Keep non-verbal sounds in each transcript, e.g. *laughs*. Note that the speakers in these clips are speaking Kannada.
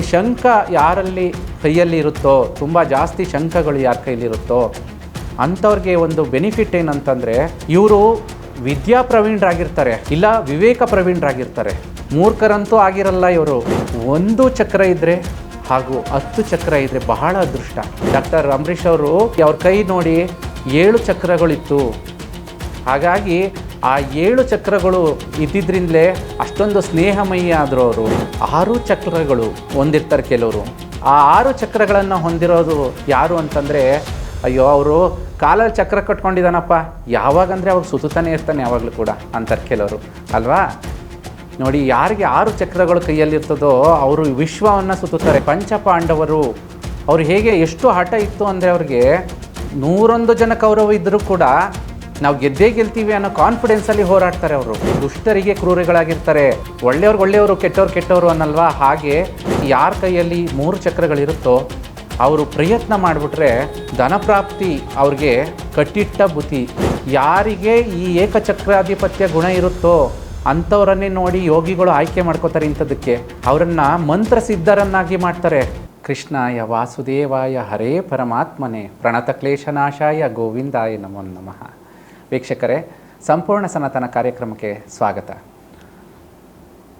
ಶಂಖ ಯಾರಲ್ಲಿ ಕೈಯಲ್ಲಿ ಇರುತ್ತೋ, ತುಂಬ ಜಾಸ್ತಿ ಶಂಕಗಳು ಯಾರ ಕೈಲಿರುತ್ತೋ ಅಂಥವ್ರಿಗೆ ಒಂದು ಬೆನಿಫಿಟ್ ಏನಂತಂದರೆ, ಇವರು ವಿದ್ಯಾ ಪ್ರವೀಣರಾಗಿರ್ತಾರೆ, ಇಲ್ಲ ವಿವೇಕ ಪ್ರವೀಣರಾಗಿರ್ತಾರೆ. ಮೂರ್ಖರಂತೂ ಆಗಿರಲ್ಲ ಇವರು. ಒಂದು ಚಕ್ರ ಇದ್ದರೆ ಹಾಗೂ ಹತ್ತು ಚಕ್ರ ಇದ್ದರೆ ಬಹಳ ಅದೃಷ್ಟ. ಡಾಕ್ಟರ್ ಅಂಬರೀಷ್ ಅವರು ಅವ್ರ ಕೈ ನೋಡಿ ಏಳು ಚಕ್ರಗಳಿತ್ತು. ಹಾಗಾಗಿ ಆ ಏಳು ಚಕ್ರಗಳು ಇದ್ದಿದ್ರಿಂದಲೇ ಅಷ್ಟೊಂದು ಸ್ನೇಹಮಯಿ ಆದರು ಅವರು. ಆರು ಚಕ್ರಗಳು ಹೊಂದಿರ್ತಾರೆ ಕೆಲವರು. ಆ ಆರು ಚಕ್ರಗಳನ್ನು ಹೊಂದಿರೋದು ಯಾರು ಅಂತಂದರೆ, ಅಯ್ಯೋ ಅವರು ಕಾಲಲ್ಲಿ ಚಕ್ರ ಕಟ್ಕೊಂಡಿದ್ದಾನಪ್ಪ ಯಾವಾಗಂದರೆ ಅವ್ರು ಸುತ್ತಾನೆ ಇರ್ತಾನೆ ಯಾವಾಗಲೂ ಕೂಡ ಅಂತಾರೆ ಕೆಲವರು. ಅಲ್ವಾ? ನೋಡಿ, ಯಾರಿಗೆ ಆರು ಚಕ್ರಗಳು ಕೈಯಲ್ಲಿರ್ತದೋ ಅವರು ವಿಶ್ವವನ್ನು ಸುತ್ತುತ್ತಾರೆ. ಪಂಚಪಾಂಡವರು ಅವ್ರು ಹೇಗೆ ಎಷ್ಟು ಹಠ ಇತ್ತು ಅಂದರೆ ಅವ್ರಿಗೆ ನೂರೊಂದು ಜನ ಕೌರವ ಇದ್ದರೂ ಕೂಡ ನಾವು ಗೆದ್ದೇ ಗೆಲ್ತೀವಿ ಅನ್ನೋ ಕಾನ್ಫಿಡೆನ್ಸಲ್ಲಿ ಹೋರಾಡ್ತಾರೆ ಅವರು. ದುಷ್ಟರಿಗೆ ಕ್ರೂರಿಗಳಾಗಿರ್ತಾರೆ. ಒಳ್ಳೆಯವ್ರಿಗೆ ಒಳ್ಳೆಯವರು, ಕೆಟ್ಟವ್ರು ಕೆಟ್ಟವರು ಅನ್ನಲ್ವಾ? ಹಾಗೆ ಯಾರ ಕೈಯಲ್ಲಿ ಮೂರು ಚಕ್ರಗಳಿರುತ್ತೋ ಅವರು ಪ್ರಯತ್ನ ಮಾಡಿಬಿಟ್ರೆ ಧನಪ್ರಾಪ್ತಿ ಅವ್ರಿಗೆ ಕಟ್ಟಿಟ್ಟ ಬುತ್ತಿ ಯಾರಿಗೆ ಈ ಏಕಚಕ್ರಾಧಿಪತ್ಯ ಗುಣ ಇರುತ್ತೋ ಅಂಥವರನ್ನೇ ನೋಡಿ ಯೋಗಿಗಳು ಆಯ್ಕೆ ಮಾಡ್ಕೋತಾರೆ ಇಂಥದ್ದಕ್ಕೆ. ಅವರನ್ನು ಮಂತ್ರಸಿದ್ಧರನ್ನಾಗಿ ಮಾಡ್ತಾರೆ. ಕೃಷ್ಣಾಯ ವಾಸುದೇವಾಯ ಹರೇ ಪರಮಾತ್ಮನೆ. ಪ್ರಣತ ಕ್ಲೇಶನಾಶಾಯ ಗೋವಿಂದಾಯ ನಮೋ ನಮಃ. ವೀಕ್ಷಕರೇ, ಸಂಪೂರ್ಣ ಸನಾತನ ಕಾರ್ಯಕ್ರಮಕ್ಕೆ ಸ್ವಾಗತ.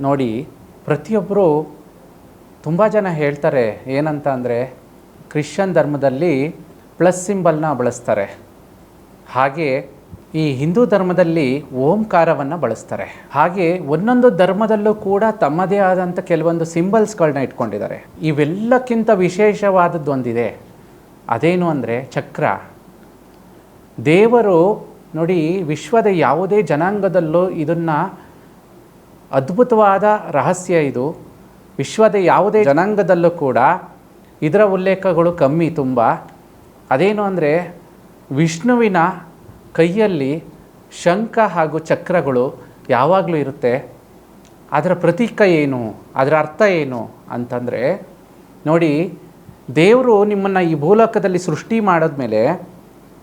ನೋಡಿ ಪ್ರತಿಯೊಬ್ಬರು ತುಂಬ ಜನ ಹೇಳ್ತಾರೆ, ಏನಂತ ಅಂದರೆ, ಕ್ರಿಶ್ಚಿಯನ್ ಧರ್ಮದಲ್ಲಿ ಪ್ಲಸ್ ಸಿಂಬಲ್ನ ಬಳಸ್ತಾರೆ. ಹಾಗೆ ಈ ಹಿಂದೂ ಧರ್ಮದಲ್ಲಿ ಓಂಕಾರವನ್ನು ಬಳಸ್ತಾರೆ. ಹಾಗೆ ಒಂದೊಂದು ಧರ್ಮದಲ್ಲೂ ಕೂಡ ತಮ್ಮದೇ ಆದಂಥ ಕೆಲವೊಂದು ಸಿಂಬಲ್ಸ್ಗಳನ್ನ ಇಟ್ಕೊಂಡಿದ್ದಾರೆ. ಇವೆಲ್ಲಕ್ಕಿಂತ ವಿಶೇಷವಾದದ್ದು ಒಂದಿದೆ. ಅದೇನು ಅಂದರೆ ಚಕ್ರ. ದೇವರು ನೋಡಿ, ವಿಶ್ವದ ಯಾವುದೇ ಜನಾಂಗದಲ್ಲೂ ಇದನ್ನು ಅದ್ಭುತವಾದ ರಹಸ್ಯ ಇದು. ವಿಶ್ವದ ಯಾವುದೇ ಜನಾಂಗದಲ್ಲೂ ಕೂಡ ಇದರ ಉಲ್ಲೇಖಗಳು ಕಮ್ಮಿ ತುಂಬ. ಅದೇನು ಅಂದರೆ, ವಿಷ್ಣುವಿನ ಕೈಯಲ್ಲಿ ಶಂಖ ಹಾಗೂ ಚಕ್ರಗಳು ಯಾವಾಗಲೂ ಇರುತ್ತೆ. ಅದರ ಪ್ರತೀಕ ಏನು? ಅದರ ಅರ್ಥ ಏನು ಅಂತಂದರೆ, ನೋಡಿ, ದೇವರು ನಿಮ್ಮನ್ನು ಈ ಭೂಲೋಕದಲ್ಲಿ ಸೃಷ್ಟಿ ಮಾಡಿದ್ಮೇಲೆ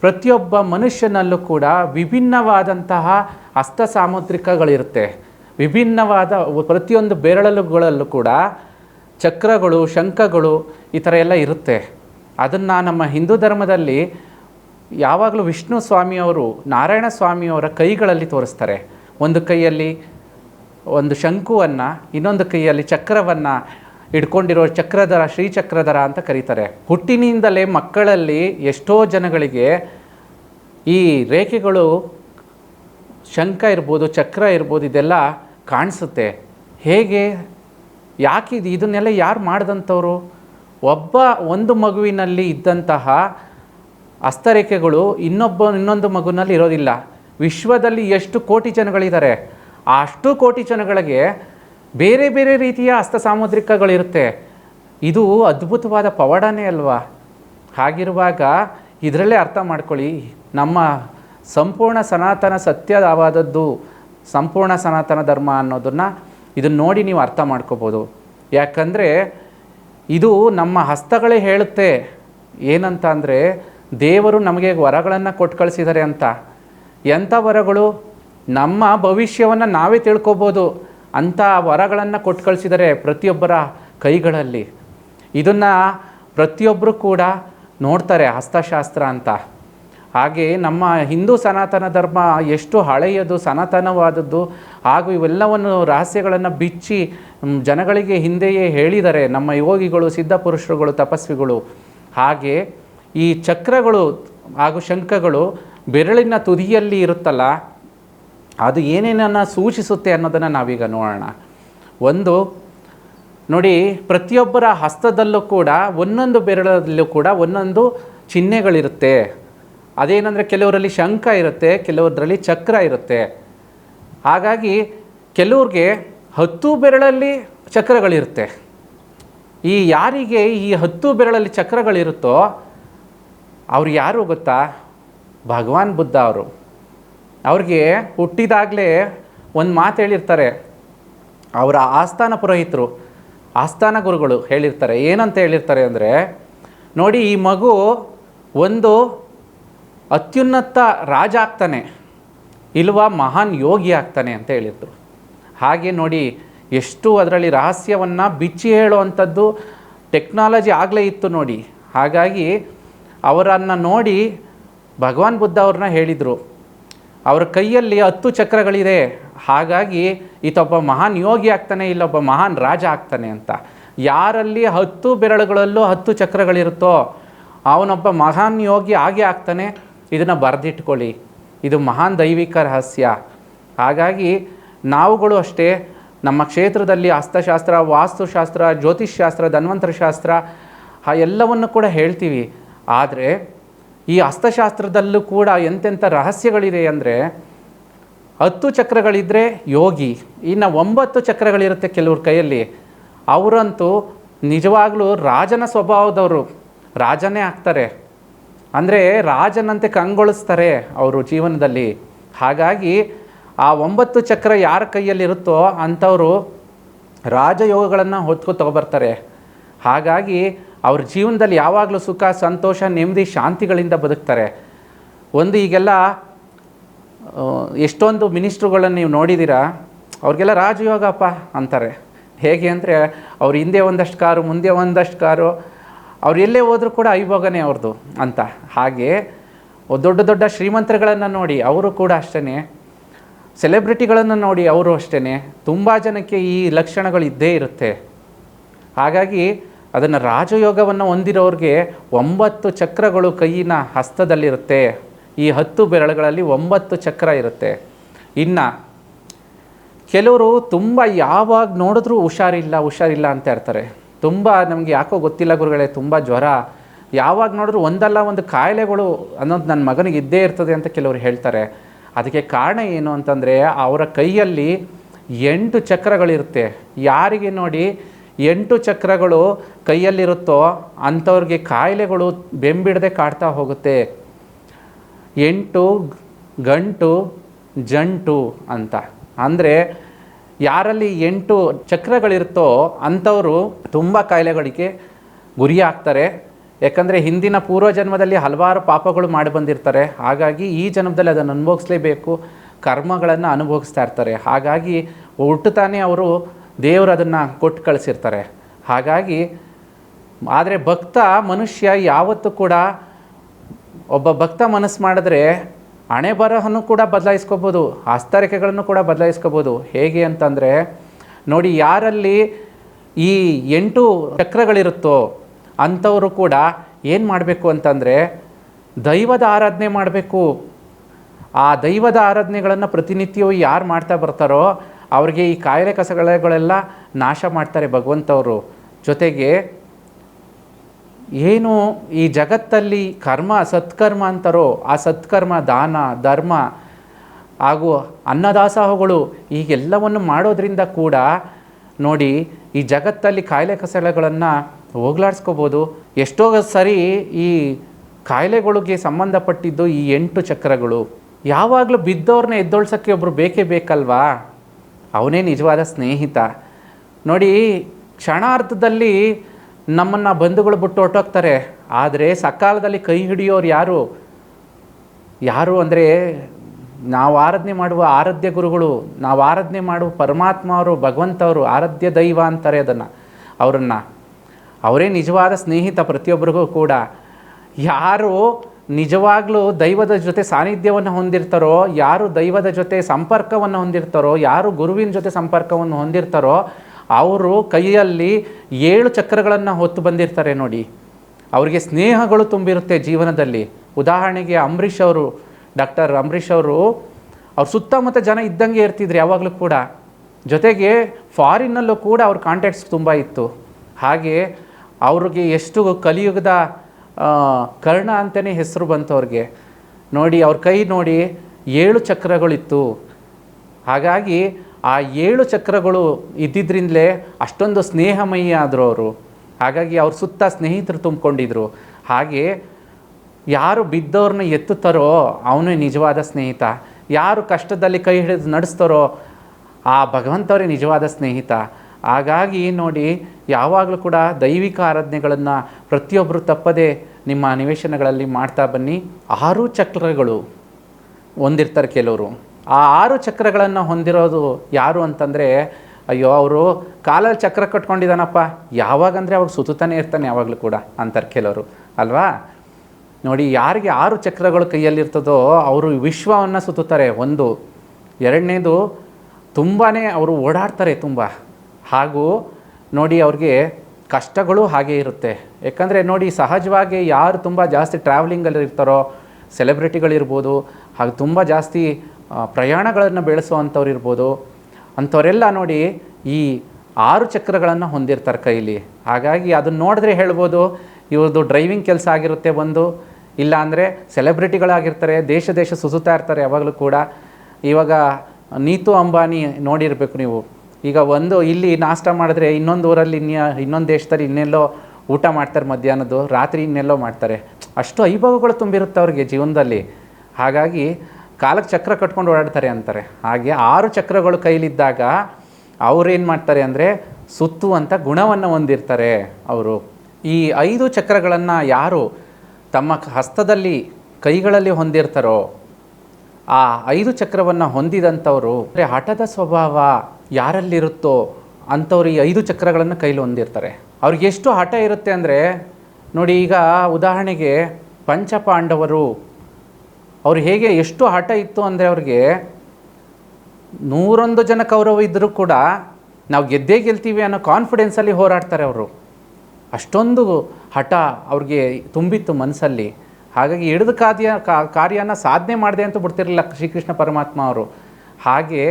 ಪ್ರತಿಯೊಬ್ಬ ಮನುಷ್ಯನಲ್ಲೂ ಕೂಡ ವಿಭಿನ್ನವಾದಂತಹ ಅಸ್ತ ಸಾಮುದ್ರಿಕಗಳಿರುತ್ತೆ ವಿಭಿನ್ನವಾದ ಪ್ರತಿಯೊಂದು ಬೆರಳುಗಳಲ್ಲೂ ಕೂಡ ಚಕ್ರಗಳು, ಶಂಖಗಳು ಈ ಥರ ಎಲ್ಲ ಇರುತ್ತೆ. ಅದನ್ನು ನಮ್ಮ ಹಿಂದೂ ಧರ್ಮದಲ್ಲಿ ಯಾವಾಗಲೂ ವಿಷ್ಣು ಸ್ವಾಮಿಯವರು, ನಾರಾಯಣ ಸ್ವಾಮಿಯವರ ಕೈಗಳಲ್ಲಿ ತೋರಿಸ್ತಾರೆ. ಒಂದು ಕೈಯಲ್ಲಿ ಒಂದು ಶಂಕುವನ್ನು, ಇನ್ನೊಂದು ಕೈಯಲ್ಲಿ ಚಕ್ರವನ್ನು ಇಟ್ಕೊಂಡಿರೋ ಚಕ್ರಧರ, ಶ್ರೀಚಕ್ರಧರ ಅಂತ ಕರೀತಾರೆ. ಹುಟ್ಟಿನಿಂದಲೇ ಮಕ್ಕಳಲ್ಲಿ ಎಷ್ಟೋ ಜನಗಳಿಗೆ ಈ ರೇಖೆಗಳು ಶಂಕ ಇರ್ಬೋದು, ಚಕ್ರ ಇರ್ಬೋದು, ಇದೆಲ್ಲ ಕಾಣಿಸುತ್ತೆ. ಹೇಗೆ? ಯಾಕೆ ಇದು? ಇದನ್ನೆಲ್ಲ ಯಾರು ಮಾಡಿದಂಥವ್ರು? ಒಬ್ಬ ಒಂದು ಮಗುವಿನಲ್ಲಿ ಇದ್ದಂತಹ ಹಸ್ತರೇಖೆಗಳು ಇನ್ನೊಬ್ಬ, ಇನ್ನೊಂದು ಮಗುವಿನಲ್ಲಿ ಇರೋದಿಲ್ಲ. ವಿಶ್ವದಲ್ಲಿ ಎಷ್ಟು ಕೋಟಿ ಜನಗಳಿದ್ದಾರೆ. ಆ ಅಷ್ಟು ಕೋಟಿ ಜನಗಳಿಗೆ ಬೇರೆ ಬೇರೆ ರೀತಿಯ ಹಸ್ತ ಸಾಮುದ್ರಿಕಗಳಿರುತ್ತೆ. ಇದು ಅದ್ಭುತವಾದ ಪವಾಡನೇ ಅಲ್ವಾ? ಹಾಗಿರುವಾಗ ಇದರಲ್ಲೇ ಅರ್ಥ ಮಾಡ್ಕೊಳ್ಳಿ. ನಮ್ಮ ಸಂಪೂರ್ಣ ಸನಾತನ ಸತ್ಯವಾದದ್ದು ಸಂಪೂರ್ಣ ಸನಾತನ ಧರ್ಮ ಅನ್ನೋದನ್ನು ಇದನ್ನು ನೋಡಿ ನೀವು ಅರ್ಥ ಮಾಡ್ಕೋಬೋದು. ಯಾಕಂದರೆ ಇದು ನಮ್ಮ ಹಸ್ತಗಳೇ ಹೇಳುತ್ತೆ. ಏನಂತ ಅಂದರೆ ದೇವರು ನಮಗೆ ವರಗಳನ್ನು ಕೊಟ್ಟು ಕಳಿಸಿದ್ದಾರೆ ಅಂತ. ಎಂಥ ವರಗಳು? ನಮ್ಮ ಭವಿಷ್ಯವನ್ನು ನಾವೇ ತಿಳ್ಕೊಬೋದು. ಅಂಥ ವರಗಳನ್ನು ಕೊಟ್ಟು ಕಳಿಸಿದರೆ ಪ್ರತಿಯೊಬ್ಬರ ಕೈಗಳಲ್ಲಿ. ಇದನ್ನು ಪ್ರತಿಯೊಬ್ಬರು ಕೂಡ ನೋಡ್ತಾರೆ ಹಸ್ತಶಾಸ್ತ್ರ ಅಂತ. ಹಾಗೆ ನಮ್ಮ ಹಿಂದೂ ಸನಾತನ ಧರ್ಮ ಎಷ್ಟು ಹಳೆಯದು, ಸನಾತನವಾದದ್ದು, ಹಾಗೂ ಇವೆಲ್ಲವನ್ನು ರಹಸ್ಯಗಳನ್ನು ಬಿಚ್ಚಿ ಜನಗಳಿಗೆ ಹಿಂದೆಯೇ ಹೇಳಿದರೆ, ನಮ್ಮ ಯೋಗಿಗಳು ಸಿದ್ಧಪುರುಷರುಗಳು ತಪಸ್ವಿಗಳು, ಹಾಗೆ ಈ ಚಕ್ರಗಳು ಹಾಗೂ ಶಂಖಗಳು ಬೆರಳಿನ ತುದಿಯಲ್ಲಿ ಇರುತ್ತಲ್ಲ ಅದು ಏನೇನನ್ನು ಸೂಚಿಸುತ್ತೆ ಅನ್ನೋದನ್ನು ನಾವೀಗ ನೋಡೋಣ. ಒಂದು, ನೋಡಿ, ಪ್ರತಿಯೊಬ್ಬರ ಹಸ್ತದಲ್ಲೂ ಕೂಡ, ಒಂದೊಂದು ಬೆರಳಲ್ಲೂ ಕೂಡ ಒಂದೊಂದು ಚಿಹ್ನೆಗಳಿರುತ್ತೆ. ಅದೇನಂದರೆ ಕೆಲವರಲ್ಲಿ ಶಂಖ ಇರುತ್ತೆ, ಕೆಲವರಲ್ಲಿ ಚಕ್ರ ಇರುತ್ತೆ. ಹಾಗಾಗಿ ಕೆಲವ್ರಿಗೆ ಹತ್ತು ಬೆರಳಲ್ಲಿ ಚಕ್ರಗಳಿರುತ್ತೆ. ಈ ಯಾರಿಗೆ ಈ ಹತ್ತು ಬೆರಳಲ್ಲಿ ಚಕ್ರಗಳಿರುತ್ತೋ, ಅವ್ರು ಯಾರು ಗೊತ್ತಾ? ಭಗವಾನ್ ಬುದ್ಧ ಅವರು. ಅವ್ರಿಗೆ ಹುಟ್ಟಿದಾಗಲೇ ಒಂದು ಮಾತು ಹೇಳಿರ್ತಾರೆ. ಅವರ ಆಸ್ಥಾನ ಪುರೋಹಿತರು, ಆಸ್ಥಾನ ಗುರುಗಳು ಹೇಳಿರ್ತಾರೆ. ಏನಂತ ಹೇಳಿರ್ತಾರೆ ಅಂದರೆ, ನೋಡಿ ಈ ಮಗು ಒಂದು ಅತ್ಯುನ್ನತ ರಾಜ ಆಗ್ತಾನೆ ಇಲ್ವಾ ಮಹಾನ್ ಯೋಗಿ ಆಗ್ತಾನೆ ಅಂತ ಹೇಳಿದ್ರು. ಹಾಗೆ ನೋಡಿ ಎಷ್ಟು ಅದರಲ್ಲಿ ರಹಸ್ಯವನ್ನು ಬಿಚ್ಚಿ ಹೇಳುವಂಥದ್ದು ಟೆಕ್ನಾಲಜಿ ಆಗಲೇ ಇತ್ತು ನೋಡಿ. ಹಾಗಾಗಿ ಅವರನ್ನು ನೋಡಿ ಭಗವಾನ್ ಬುದ್ಧ ಅವ್ರನ್ನ ಹೇಳಿದರು. ಅವ್ರ ಕೈಯಲ್ಲಿ ಹತ್ತು ಚಕ್ರಗಳಿದೆ. ಹಾಗಾಗಿ ಈತೊಬ್ಬ ಮಹಾನ್ ಯೋಗಿ ಆಗ್ತಾನೆ, ಇಲ್ಲೊಬ್ಬ ಮಹಾನ್ ರಾಜ ಆಗ್ತಾನೆ ಅಂತ. ಯಾರಲ್ಲಿ ಹತ್ತು ಬೆರಳುಗಳಲ್ಲೂ ಹತ್ತು ಚಕ್ರಗಳಿರುತ್ತೋ, ಅವನೊಬ್ಬ ಮಹಾನ್ ಯೋಗಿ ಆಗೇ ಆಗ್ತಾನೆ. ಇದನ್ನು ಬರೆದಿಟ್ಕೊಳ್ಳಿ. ಇದು ಮಹಾನ್ ದೈವಿಕ ರಹಸ್ಯ. ಹಾಗಾಗಿ ನಾವುಗಳು ಅಷ್ಟೇ, ನಮ್ಮ ಕ್ಷೇತ್ರದಲ್ಲಿ ಹಸ್ತಶಾಸ್ತ್ರ, ವಾಸ್ತುಶಾಸ್ತ್ರ, ಜ್ಯೋತಿಷ್ಶಾಸ್ತ್ರ, ಧನ್ವಂತರಶಾಸ್ತ್ರ ಆ ಎಲ್ಲವನ್ನು ಕೂಡ ಹೇಳ್ತೀವಿ. ಆದರೆ ಈ ಅಸ್ತಶಾಸ್ತ್ರದಲ್ಲೂ ಕೂಡ ಎಂತೆಂಥ ರಹಸ್ಯಗಳಿದೆ ಅಂದರೆ ಹತ್ತು ಚಕ್ರಗಳಿದ್ದರೆ ಯೋಗಿ, ಇನ್ನು ಒಂಬತ್ತು ಚಕ್ರಗಳಿರುತ್ತೆ ಕೆಲವ್ರ ಕೈಯಲ್ಲಿ. ಅವರಂತೂ ನಿಜವಾಗಲೂ ರಾಜನ ಸ್ವಭಾವದವರು, ರಾಜನೇ ಆಗ್ತಾರೆ. ಅಂದರೆ ರಾಜನಂತೆ ಕಂಗೊಳಿಸ್ತಾರೆ ಅವರು ಜೀವನದಲ್ಲಿ. ಹಾಗಾಗಿ ಆ ಒಂಬತ್ತು ಚಕ್ರ ಯಾರ ಕೈಯಲ್ಲಿರುತ್ತೋ ಅಂಥವರು ರಾಜಯೋಗಗಳನ್ನು ಹೊತ್ಕೊ ತಗೊಬರ್ತಾರೆ ಹಾಗಾಗಿ ಅವ್ರ ಜೀವನದಲ್ಲಿ ಯಾವಾಗಲೂ ಸುಖ, ಸಂತೋಷ, ನೆಮ್ಮದಿ, ಶಾಂತಿಗಳಿಂದ ಬದುಕ್ತಾರೆ. ಒಂದು ಈಗೆಲ್ಲ ಎಷ್ಟೊಂದು ಮಿನಿಸ್ಟ್ರುಗಳನ್ನು ನೀವು ನೋಡಿದ್ದೀರಾ ಅವ್ರಿಗೆಲ್ಲ ರಾಜಯೋಗಪ್ಪ ಅಂತಾರೆ. ಹೇಗೆ ಅಂದರೆ, ಅವ್ರ ಹಿಂದೆ ಒಂದಷ್ಟು ಕಾರು, ಮುಂದೆ ಒಂದಷ್ಟು ಕಾರು, ಅವ್ರು ಎಲ್ಲೇ ಹೋದರೂ ಕೂಡ ಐಭೋಗನೇ ಅವ್ರದ್ದು ಅಂತ. ಹಾಗೆ ದೊಡ್ಡ ದೊಡ್ಡ ಶ್ರೀಮಂತರುಗಳನ್ನು ನೋಡಿ, ಅವರು ಕೂಡ ಅಷ್ಟೇ ಸೆಲೆಬ್ರಿಟಿಗಳನ್ನು ನೋಡಿ ಅವರು ಅಷ್ಟೇ ತುಂಬ ಜನಕ್ಕೆ ಈ ಲಕ್ಷಣಗಳು ಇದ್ದೇ ಇರುತ್ತೆ. ಹಾಗಾಗಿ ಅದನ್ನು ರಾಜಯೋಗವನ್ನು ಹೊಂದಿರೋರಿಗೆ ಒಂಬತ್ತು ಚಕ್ರಗಳು ಕೈಯಿನ ಹಸ್ತದಲ್ಲಿರುತ್ತೆ. ಈ ಹತ್ತು ಬೆರಳುಗಳಲ್ಲಿ ಒಂಬತ್ತು ಚಕ್ರ ಇರುತ್ತೆ. ಇನ್ನು ಕೆಲವರು ತುಂಬ ಯಾವಾಗ ನೋಡಿದ್ರೂ ಹುಷಾರಿಲ್ಲ ಹುಷಾರಿಲ್ಲ ಅಂತ ಇರ್ತಾರೆ. ತುಂಬ ನಮಗೆ ಯಾಕೋ ಗೊತ್ತಿಲ್ಲ ಗುರುಗಳೇ, ತುಂಬ ಜ್ವರ. ಯಾವಾಗ ನೋಡಿದ್ರೂ ಒಂದಲ್ಲ ಒಂದು ಕಾಯಿಲೆಗಳು ಅನ್ನೋದು ನನ್ನ ಮಗನಿಗೆ ಇದ್ದೇ ಇರ್ತದೆ ಅಂತ ಕೆಲವರು ಹೇಳ್ತಾರೆ. ಅದಕ್ಕೆ ಕಾರಣ ಏನು ಅಂತಂದರೆ, ಅವರ ಕೈಯಲ್ಲಿ ಎಂಟು ಚಕ್ರಗಳಿರುತ್ತೆ. ಯಾರಿಗೆ ನೋಡಿ? ಎಂಟು ಚಕ್ರಗಳು ಕೈಯಲ್ಲಿರುತ್ತೋ ಅಂಥವ್ರಿಗೆ ಕಾಯಿಲೆಗಳು ಬೆಂಬಿಡದೆ ಕಾಡ್ತಾ ಹೋಗುತ್ತೆ. ಎಂಟು ಗಂಟು ಜಂಟು ಅಂತ. ಅಂದರೆ ಯಾರಲ್ಲಿ ಎಂಟು ಚಕ್ರಗಳಿರುತ್ತೋ ಅಂಥವರು ತುಂಬ ಕಾಯಿಲೆಗಳಿಗೆ ಗುರಿಯಾಗ್ತಾರೆ ಯಾಕಂದರೆ ಹಿಂದಿನ ಪೂರ್ವ ಜನ್ಮದಲ್ಲಿ ಹಲವಾರು ಪಾಪಗಳು ಮಾಡಿ ಬಂದಿರ್ತಾರೆ. ಹಾಗಾಗಿ ಈ ಜನ್ಮದಲ್ಲಿ ಅದನ್ನು ಅನುಭವಿಸ್ಲೇಬೇಕು. ಕರ್ಮಗಳನ್ನು ಅನುಭವಿಸ್ತಾ ಇರ್ತಾರೆ. ಹಾಗಾಗಿ ಹುಟ್ಟುತ್ತಾನೆ ಅವರು ದೇವರು ಅದನ್ನು ಕೊಟ್ಟು ಕಳಿಸಿರ್ತಾರೆ. ಹಾಗಾಗಿ, ಆದರೆ ಭಕ್ತ ಮನುಷ್ಯ ಯಾವತ್ತೂ ಕೂಡ ಒಬ್ಬ ಭಕ್ತ ಮನಸ್ಸು ಮಾಡಿದ್ರೆ ಹಣೆ ಬರಹನ್ನು ಕೂಡ ಬದಲಾಯಿಸ್ಕೋಬೋದು ಹಸ್ತರಿಕೆಗಳನ್ನು ಕೂಡ ಬದಲಾಯಿಸ್ಕೋಬೋದು. ಹೇಗೆ ಅಂತಂದರೆ, ನೋಡಿ ಯಾರಲ್ಲಿ ಈ ಎಂಟು ಚಕ್ರಗಳಿರುತ್ತೋ ಅಂಥವರು ಕೂಡ ಏನು ಮಾಡಬೇಕು ಅಂತಂದರೆ, ದೈವದ ಆರಾಧನೆ ಮಾಡಬೇಕು. ಆ ದೈವದ ಆರಾಧನೆಗಳನ್ನು ಪ್ರತಿನಿತ್ಯವೂ ಯಾರು ಮಾಡ್ತಾ ಬರ್ತಾರೋ ಅವ್ರಿಗೆ ಈ ಕಾಯಿಲೆ ಕಸಗಳೆಲ್ಲ ನಾಶ ಮಾಡ್ತಾರೆ ಭಗವಂತವರು ಜೊತೆಗೆ ಏನು ಈ ಜಗತ್ತಲ್ಲಿ ಕರ್ಮ ಸತ್ಕರ್ಮ ಅಂತಾರೋ, ಆ ಸತ್ಕರ್ಮ ದಾನ, ಧರ್ಮ ಹಾಗೂ ಅನ್ನದಾಸೋಹಗಳು ಹೀಗೆಲ್ಲವನ್ನು ಮಾಡೋದ್ರಿಂದ ಕೂಡ ನೋಡಿ ಈ ಜಗತ್ತಲ್ಲಿ ಕಾಯಿಲೆ ಕಸಳೆಗಳನ್ನು ಹೋಗ್ಲಾಡ್ಸ್ಕೋಬೋದು. ಎಷ್ಟೋ ಸರಿ ಈ ಕಾಯಿಲೆಗಳಿಗೆ ಸಂಬಂಧಪಟ್ಟಿದ್ದು ಈ ಎಂಟು ಚಕ್ರಗಳು. ಯಾವಾಗಲೂ ಬಿದ್ದವ್ರನ್ನ ಎದ್ದೊಳ್ಸೋಕ್ಕೆ ಒಬ್ಬರು ಬೇಕೇ ಬೇಕಲ್ವಾ? ಅವನೇ ನಿಜವಾದ ಸ್ನೇಹಿತ. ನೋಡಿ, ಕ್ಷಣಾರ್ಧದಲ್ಲಿ ನಮ್ಮನ್ನು ಬಂಧುಗಳು ಬಿಟ್ಟು ಹೊರಟೋಗ್ತಾರೆ. ಆದರೆ ಸಕಾಲದಲ್ಲಿ ಕೈ ಹಿಡಿಯೋರು ಯಾರು? ಯಾರು ಅಂದರೆ ನಾವು ಆರಾಧನೆ ಮಾಡುವ ಆರಾಧ್ಯ ಗುರುಗಳು, ನಾವು ಆರಾಧನೆ ಮಾಡುವ ಪರಮಾತ್ಮ ಅವರು ಭಗವಂತವರು ಆರಾಧ್ಯ ದೈವ ಅಂತಾರೆ ಅದನ್ನು, ಅವರನ್ನು. ಅವರೇ ನಿಜವಾದ ಸ್ನೇಹಿತ ಪ್ರತಿಯೊಬ್ಬರಿಗೂ ಕೂಡ. ಯಾರು ನಿಜವಾಗ್ಲೂ ದೈವದ ಜೊತೆ ಸಾನ್ನಿಧ್ಯವನ್ನು ಹೊಂದಿರ್ತಾರೋ, ಯಾರು ದೈವದ ಜೊತೆ ಸಂಪರ್ಕವನ್ನು ಹೊಂದಿರ್ತಾರೋ, ಯಾರು ಗುರುವಿನ ಜೊತೆ ಸಂಪರ್ಕವನ್ನು ಹೊಂದಿರ್ತಾರೋ, ಅವರು ಕೈಯಲ್ಲಿ ಏಳು ಚಕ್ರಗಳನ್ನು ಹೊತ್ತು ಬಂದಿರ್ತಾರೆ ನೋಡಿ. ಅವರಿಗೆ ಸ್ನೇಹಗಳು ತುಂಬಿರುತ್ತೆ ಜೀವನದಲ್ಲಿ. ಉದಾಹರಣೆಗೆ ಅಂಬರೀಷ್ ಅವರು, ಡಾಕ್ಟರ್ ಅಂಬರೀಷ್ ಅವರು, ಅವ್ರ ಸುತ್ತಮುತ್ತ ಜನ ಇದ್ದಂಗೆ ಇರ್ತಿದ್ರು ಯಾವಾಗಲೂ ಕೂಡ. ಜೊತೆಗೆ ಫಾರಿನ್ನಲ್ಲೂ ಕೂಡ ಅವ್ರ ಕಾಂಟ್ಯಾಕ್ಟ್ಸ್ ತುಂಬ ಇತ್ತು. ಹಾಗೆ ಅವ್ರಿಗೆ ಎಷ್ಟು ಕಲಿಯುಗದ ಕರ್ಣ ಅಂತಲೇ ಹೆಸರು ಬಂತು ಅವ್ರಿಗೆ ನೋಡಿ, ಅವ್ರ ಕೈ ನೋಡಿ, ಏಳು ಚಕ್ರಗಳಿತ್ತು. ಹಾಗಾಗಿ ಆ ಏಳು ಚಕ್ರಗಳು ಇದ್ದಿದ್ರಿಂದಲೇ ಅಷ್ಟೊಂದು ಸ್ನೇಹಮಯಿ ಆದರು ಅವರು. ಹಾಗಾಗಿ ಅವ್ರ ಸುತ್ತ ಸ್ನೇಹಿತರು ತುಂಬಿಕೊಂಡಿದ್ರು. ಹಾಗೆ ಯಾರು ಬಿದ್ದವ್ರನ್ನ ಎತ್ತುತ್ತಾರೋ ಅವನೇ ನಿಜವಾದ ಸ್ನೇಹಿತ. ಯಾರು ಕಷ್ಟದಲ್ಲಿ ಕೈ ಹಿಡಿದು ನಡೆಸ್ತಾರೋ ಆ ಭಗವಂತವರೇ ನಿಜವಾದ ಸ್ನೇಹಿತ. ಹಾಗಾಗಿ ನೋಡಿ, ಯಾವಾಗಲೂ ಕೂಡ ದೈವಿಕ ಆರಾಧನೆಗಳನ್ನು ಪ್ರತಿಯೊಬ್ಬರು ತಪ್ಪದೆ ನಿಮ್ಮ ನಿವೇಶನಗಳಲ್ಲಿ ಮಾಡ್ತಾ ಬನ್ನಿ. ಆರು ಚಕ್ರಗಳು ಹೊಂದಿರ್ತಾರೆ ಕೆಲವರು. ಆ ಆರು ಚಕ್ರಗಳನ್ನು ಹೊಂದಿರೋದು ಯಾರು ಅಂತಂದರೆ, ಅಯ್ಯೋ ಅವರು ಕಾಲಲ್ಲಿ ಚಕ್ರ ಕಟ್ಕೊಂಡಿದ್ದಾನಪ್ಪ ಯಾವಾಗಂದರೆ ಅವಾಗ ಸುತ್ತಾನೆ ಇರ್ತಾನೆ ಯಾವಾಗಲೂ ಕೂಡ ಅಂತಾರೆ ಕೆಲವರು. ಅಲ್ವಾ? ನೋಡಿ, ಯಾರಿಗೆ ಆರು ಚಕ್ರಗಳು ಕೈಯಲ್ಲಿರ್ತದೋ ಅವರು ವಿಶ್ವವನ್ನು ಸುತ್ತುತ್ತಾರೆ. ಒಂದು. ಎರಡನೇದು ತುಂಬಾ ಅವರು ಓಡಾಡ್ತಾರೆ ತುಂಬ. ಹಾಗೂ ನೋಡಿ ಅವ್ರಿಗೆ ಕಷ್ಟಗಳು ಹಾಗೆ ಇರುತ್ತೆ. ಯಾಕಂದರೆ ನೋಡಿ ಸಹಜವಾಗಿ ಯಾರು ತುಂಬ ಜಾಸ್ತಿ ಟ್ರಾವೆಲಿಂಗಲ್ಲಿ ಇರ್ತಾರೋ ಸೆಲೆಬ್ರಿಟಿಗಳಿರ್ಬೋದು ಹಾಗೆ ತುಂಬ ಜಾಸ್ತಿ ಪ್ರಯಾಣಗಳನ್ನು ಬೆಳೆಸುವಂಥವ್ರು ಇರ್ಬೋದು, ಅಂಥವರೆಲ್ಲ ನೋಡಿ ಈ ಆರು ಚಕ್ರಗಳನ್ನು ಹೊಂದಿರ್ತಾರೆ ಕೈಲಿ. ಹಾಗಾಗಿ ಅದನ್ನು ನೋಡಿದ್ರೆ ಹೇಳ್ಬೋದು ಇವ್ರದ್ದು ಡ್ರೈವಿಂಗ್ ಕೆಲಸ ಆಗಿರುತ್ತೆ ಒಂದು, ಇಲ್ಲ ಅಂದರೆ ಸೆಲೆಬ್ರಿಟಿಗಳಾಗಿರ್ತಾರೆ ದೇಶ ದೇಶ ಸುಸುತ್ತಾ ಇರ್ತಾರೆ ಯಾವಾಗಲೂ ಕೂಡ. ಇವಾಗ ನೀತು ಅಂಬಾನಿ ನೋಡಿರಬೇಕು ನೀವು. ಈಗ ಒಂದು ಇಲ್ಲಿ ನಾಷ್ಟ ಮಾಡಿದ್ರೆ ಇನ್ನೊಂದು ಊರಲ್ಲಿ ಇನ್ಯ ಇನ್ನೊಂದು ದೇಶದಲ್ಲಿ ಇನ್ನೆಲ್ಲೋ ಊಟ ಮಾಡ್ತಾರೆ ಮಧ್ಯಾಹ್ನದ್ದು, ರಾತ್ರಿ ಇನ್ನೆಲ್ಲೋ ಮಾಡ್ತಾರೆ. ಅಷ್ಟು ವೈಭವಗಳು ತುಂಬಿರುತ್ತೆ ಅವ್ರಿಗೆ ಜೀವನದಲ್ಲಿ. ಹಾಗಾಗಿ ಕಾಲಕ್ಕೆ ಚಕ್ರ ಕಟ್ಕೊಂಡು ಓಡಾಡ್ತಾರೆ ಅಂತಾರೆ. ಹಾಗೆ ಆರು ಚಕ್ರಗಳು ಕೈಲಿದ್ದಾಗ ಅವ್ರೇನು ಮಾಡ್ತಾರೆ ಅಂದರೆ ಸುತ್ತುವಂಥ ಗುಣವನ್ನು ಹೊಂದಿರ್ತಾರೆ ಅವರು. ಈ ಐದು ಚಕ್ರಗಳನ್ನು ಯಾರು ತಮ್ಮ ಹಸ್ತದಲ್ಲಿ, ಕೈಗಳಲ್ಲಿ ಹೊಂದಿರ್ತಾರೋ, ಆ ಐದು ಚಕ್ರವನ್ನು ಹೊಂದಿದಂಥವರು ಹಠದ ಸ್ವಭಾವ. ಯಾರಲ್ಲಿರುತ್ತೋ ಅಂಥವ್ರು ಈ ಐದು ಚಕ್ರಗಳನ್ನು ಕೈಲಿ ಹೊಂದಿರ್ತಾರೆ. ಅವ್ರಿಗೆ ಎಷ್ಟು ಹಠ ಇರುತ್ತೆ ಅಂದರೆ, ನೋಡಿ ಈಗ ಉದಾಹರಣೆಗೆ ಪಂಚಪಾಂಡವರು, ಅವ್ರು ಹೇಗೆ ಎಷ್ಟು ಹಠ ಇತ್ತು ಅಂದರೆ ಅವ್ರಿಗೆ ನೂರೊಂದು ಜನ ಕೌರವ ಇದ್ದರೂ ಕೂಡ ನಾವು ಗೆದ್ದೇ ಗೆಲ್ತೀವಿ ಅನ್ನೋ ಕಾನ್ಫಿಡೆನ್ಸಲ್ಲಿ ಹೋರಾಡ್ತಾರೆ ಅವರು. ಅಷ್ಟೊಂದು ಹಠ ಅವ್ರಿಗೆ ತುಂಬಿತ್ತು ಮನಸ್ಸಲ್ಲಿ. ಹಾಗಾಗಿ ಹಿಡಿದು ಕಾರ್ಯ ಕಾರ್ಯನ ಸಾಧನೆ ಮಾಡಿದೆ ಅಂತ ಬಿಡ್ತಿರಲಿಲ್ಲ ಶ್ರೀಕೃಷ್ಣ ಪರಮಾತ್ಮ ಅವರು. ಹಾಗೆ